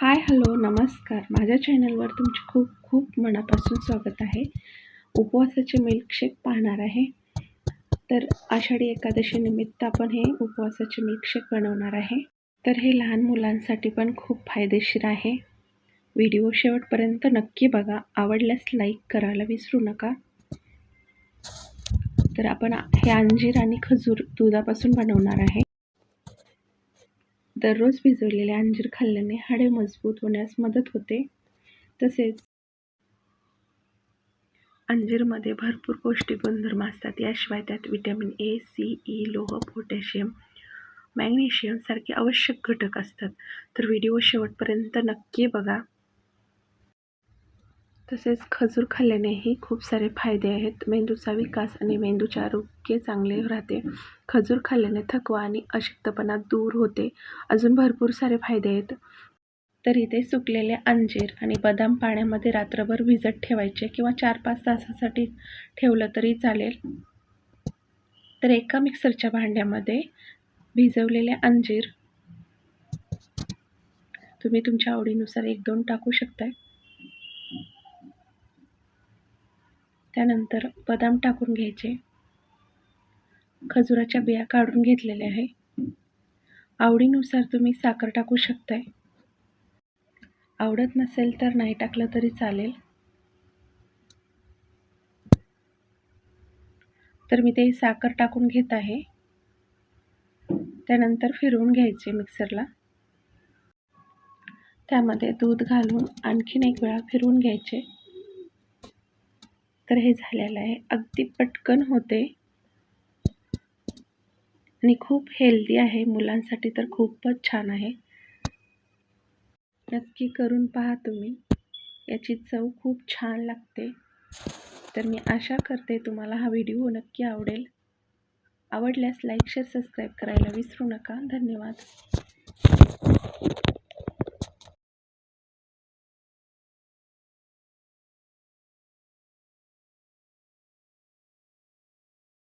Hi hello नमस्कार. माझ्या चॅनलवर तुमचे खूप खूप मनापासून स्वागत आहे. उपवासाचे मिल्कशेक पाहणार आहे. तर आषाढी एकादशी निमित्त आपण हे उपवासाचे मिल्कशेक बनवणार आहे. तर हे लहान मुलांसाठी पण खूप फायदेशीर आहे. व्हिडिओ शेवटपर्यंत नक्की बघा. आवडल्यास लाईक करायला विसरू नका. तर आपण हे अंजीर आणि खजूर दुधापासून बनवणार आहे. दररोज भिजवलेले अंजीर खाल्ल्याने हाडे मजबूत होण्यास मदत होते. तसेच अंजीरमध्ये भरपूर पौष्टिक गुणधर्म असतात. याशिवाय त्यात विटॅमिन ए सी ई लोह पोटॅशियम मॅग्नेशियम सारखे आवश्यक घटक असतात. तर व्हिडिओ शेवटपर्यंत नक्की बघा. तसेच खजूर खाल्ल्यानेही खूप सारे फायदे आहेत. मेंदूचा विकास आणि मेंदूचे आरोग्य चांगले राहते. खजूर खाल्ल्याने थकवा आणि अशक्तपणा दूर होते. अजून भरपूर सारे फायदे आहेत. तर इथे सुकलेले अंजीर आणि बदाम पाण्यामध्ये रात्रभर भिजत ठेवायचे किंवा चार पाच तासासाठी ठेवलं तरी चालेल. तर एका मिक्सरच्या भांड्यामध्ये भिजवलेले अंजीर तुम्ही तुमच्या आवडीनुसार एक दोन टाकू शकताय. त्यानंतर बदाम टाकून घ्यायचे. खजुराच्या बिया काढून घेतलेल्या आहे. आवडीनुसार तुम्ही साखर टाकू शकताय. आवडत नसेल तर नाही टाकलं तरी चालेल. तर मी ते साखर टाकून घेत आहे. त्यानंतर फिरवून घ्यायचे मिक्सरला. त्यामध्ये दूध घालून आणखीन एक वेळा फिरवून घ्यायचे. तर हे झालेलं आहे. अगदी पटकन होते. आणि खूप हेल्दी आहे. मुलांसाठी तर खूपच छान आहे. नक्की करून पहा तुम्ही. याची चव खूप छान लागते. तर मी आशा करते तुम्हाला हा व्हिडिओ नक्की आवडेल. आवडल्यास लाईक शेअर सबस्क्राईब करायला विसरू नका. धन्यवाद.